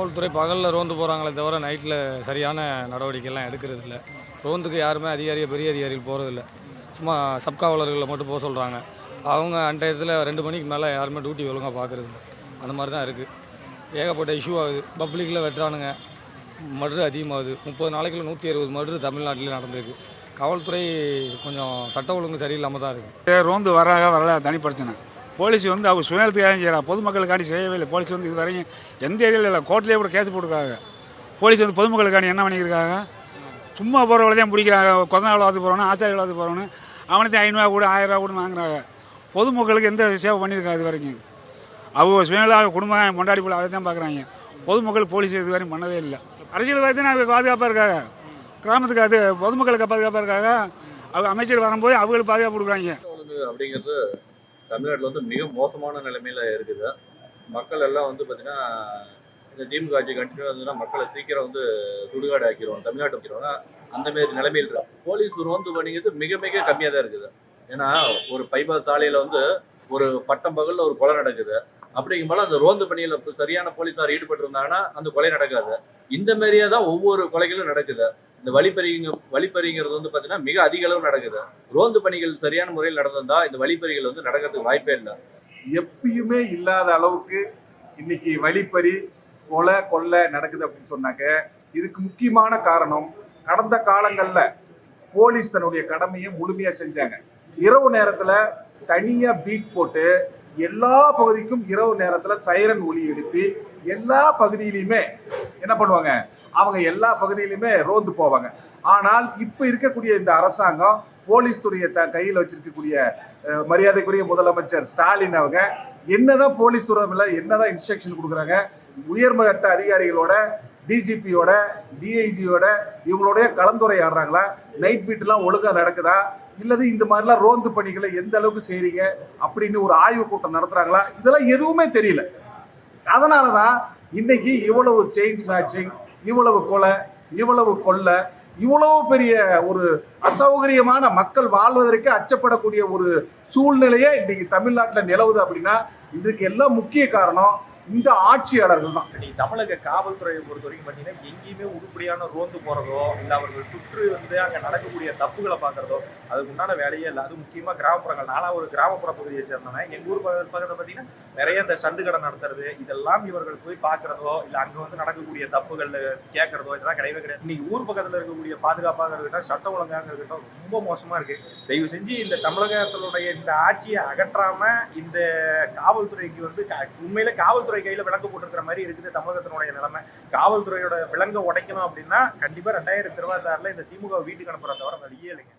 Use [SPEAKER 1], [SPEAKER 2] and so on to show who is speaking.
[SPEAKER 1] காவல்துறை பகலில் ரோந்து போகிறாங்களே தவிர நைட்டில் சரியான நடவடிக்கைலாம் எடுக்கிறது இல்லை ரோந்துக்கு யாருமே அதிகாரிய பெரிய அதிகாரிகள் போகிறதில்ல சும்மா சப்காவலர்களை மட்டும் போக சொல்கிறாங்க அவங்க அன்றையத்தில் ரெண்டு மணிக்கு மேலே யாருமே டியூட்டி ஒழுங்காக பார்க்குறது இல்லை அந்த மாதிரி தான் இருக்குது ஏகப்பட்ட இஷ்யூ ஆகுது. பப்ளிக்கில் வெட்டுறானுங்க. மர்டர் அதிகமாகுது. முப்பது நாளைக்குள்ள நூற்றி அறுபது மர்டர் தமிழ்நாட்டிலே நடந்திருக்கு. காவல்துறை கொஞ்சம் சட்ட ஒழுங்கு சரியில்லாமல் தான் இருக்குது
[SPEAKER 2] ரோந்து வராக வரல. தனி பிரச்சனை. போலீஸ் வந்து அவங்க சுயநலத்துக்காக செய்கிறா பொதுமக்களுக்காண்டி செய்யவே இல்லை. போலீஸ் வந்து இது வரைக்கும் எந்த ஏரியாவில் இல்லை கோர்ட்லேயே கூட கேஸ் போட்டிருக்காங்க. போலீஸ் வந்து பொதுமக்களுக்காண்டி என்ன பண்ணியிருக்காங்க? சும்மா போகிறவங்கள தான் பிடிக்கிறாங்க கொத்த நாள் போகிறோம் போகிறவனு ஆச்சாரி வாத்து போகிறவனு அவனுக்கு ஐநூறுவா கூட ஆயிரம் ரூபா கூட வாங்குறாங்க. பொதுமக்களுக்கு எந்த சேவை பண்ணியிருக்காங்க இது வரைக்கும்? அவங்க சுயநலாக குடும்பம் கொண்டாடி போல அதை தான் பார்க்குறாங்க. பொதுமக்கள் போலீஸ் இது வரையும் பண்ணதே இல்லை. அரசியல்வாதி தான் அவங்க பாதுகாப்பாக இருக்காங்க? கிராமத்துக்கு அது பொதுமக்களுக்கு பாதுகாப்பாக இருக்காங்க? அவங்க அமைச்சர் வரும்போது அவங்களுக்கு பாதுகாப்பு கொடுக்குறாங்க.
[SPEAKER 3] அப்படிங்கிறது தமிழ்நாட்டில் வந்து மிக மோசமான நிலைமையில் இருக்குது. மக்கள் எல்லாம் வந்து பார்த்திங்கன்னா இந்த திமுக ஆட்சி கண்டினியூ இருந்ததுன்னா மக்களை சீக்கிரம் வந்து சுடுகாடு ஆக்கிடுவோம் தமிழ்நாட்டை வைக்கிறோம்னா அந்தமாரி நிலைமையில் இருக்கு. போலீஸ் ரோந்து பண்ணிங்கிறது மிக மிக கம்மியாக தான் இருக்குது. ஏன்னா ஒரு பைபாஸ் சாலையில் வந்து ஒரு பட்டம் பகலில் ஒரு கொலை நடக்குது. அப்படிங்கும்போது அந்த ரோந்து பணியில் சரியான போலீஸார் ஈடுபட்டு இருந்தாங்கன்னா அந்த கொலை நடக்காது. இந்த மாதிரியே தான் ஒவ்வொரு கொலைகளும் நடக்குது. இந்த வழிப்பறிங்க வழிப்பறிங்கிறது வந்து பார்த்தீங்கன்னா மிக அதிக அளவு நடக்குது. ரோந்து பணிகள் சரியான முறையில் நடந்திருந்தா இந்த வழிப்பறிகள் வந்து நடக்கிறதுக்கு வாய்ப்பே இல்லை.
[SPEAKER 4] எப்பயுமே இல்லாத அளவுக்கு இன்னைக்கு வழிப்பறி கொலை கொள்ளை நடக்குது அப்படின்னு சொன்னாக்க இதுக்கு முக்கியமான காரணம் கடந்த காலங்களில் போலீஸ் தன்னுடைய கடமையை முழுமையாக செஞ்சாங்க. இரவு நேரத்தில் தனியாக பீட் போட்டு எல்லா பகுதிக்கும் இரவு நேரத்தில் சைரன் ஒளி எழுப்பி எல்லா பகுதியிலையுமே என்ன பண்ணுவாங்க? அவங்க எல்லா பகுதியிலையுமே ரோந்து போவாங்க. ஆனால் இப்போ இருக்கக்கூடிய இந்த அரசாங்கம் போலீஸ் துறையை த கையில் வச்சிருக்கக்கூடிய மரியாதைக்குரிய முதலமைச்சர் ஸ்டாலின் அவங்க என்னதான் போலீஸ் துறையில என்னதான் இன்ஸ்ட்ரக்ஷன் கொடுக்குறாங்க உயர்மட்ட அதிகாரிகளோட டிஜிபியோட டிஐஜியோட இவங்களோட கலந்துரையாடுறாங்களா? நைட் பீட்லாம் ஒழுங்காக நடக்குதா? இல்லது இந்த மாதிரிலாம் ரோந்து பணிகளை எந்த அளவுக்கு செய்றீங்க அப்படின்னு ஒரு ஆய்வு கூட்டம் நடத்துறாங்களா? இதெல்லாம் எதுவுமே தெரியல. அதனால தான் இன்னைக்கு இவ்வளவு செயின் ஸ்நாச்சிங் இவ்வளவு கொலை இவ்வளவு கொள்ளை இவ்வளவு பெரிய ஒரு அசௌகரியமான மக்கள் வாழ்வதற்கு அச்சப்படக்கூடிய ஒரு சூழ்நிலையே இன்றைக்கி தமிழ்நாட்டில் நிலவுது அப்படின்னா இதுக்கு எல்லாம் முக்கிய காரணம் இந்த ஆட்சியாளர்கள் தான்.
[SPEAKER 5] நீ தமிழக காவல்துறையை பொறுத்த வரைக்கும் பார்த்தீங்கன்னா எங்கேயுமே உருப்படியான ரோந்து போகிறதோ இல்லை அவர்கள் சுற்று வந்து அங்கே நடக்கக்கூடிய தப்புகளை பார்க்குறதோ அதுக்கு உண்டான வேலையே இல்லை. அது முக்கியமாக கிராமப்புறங்கள். நானாக ஒரு கிராமப்புற பகுதியை சேர்ந்தவன் எங்கள் ஊர் பக்க- பக்கத்தில் பார்த்தீங்கன்னா நிறைய இந்த சந்து கடை நடத்துறது இதெல்லாம் இவர்கள் போய் பார்க்குறதோ இல்லை அங்கே வந்து நடக்கக்கூடிய தப்புகள் கேட்குறதோ இதெல்லாம் கிடையவே கிடையாது. இன்னைக்கு ஊர் பக்கத்தில் இருக்கக்கூடிய பாதுகாப்பாக இருக்கட்டும் சட்ட ஒழுங்காக இருக்கட்டும் ரொம்ப மோசமாக இருக்குது தயவு செஞ்சு இந்த தமிழகத்தினுடைய இந்த ஆட்சியை அகற்றாம இந்த காவல்துறைக்கு வந்து உண்மையில காவல்துறை கையில விலங்கு போட்டிருக்கிற மாதிரி இருக்குது தமிழகத்தினுடைய நிலைமை. காவல்துறையோட விலங்கை உடைக்கணும் அப்படின்னா கண்டிப்பா ரெண்டாயிரத்தி இருபத்தாறுல இந்த திமுக வீட்டுக்கு அனுப்புறத தவிர வழியே இல்லைங்க.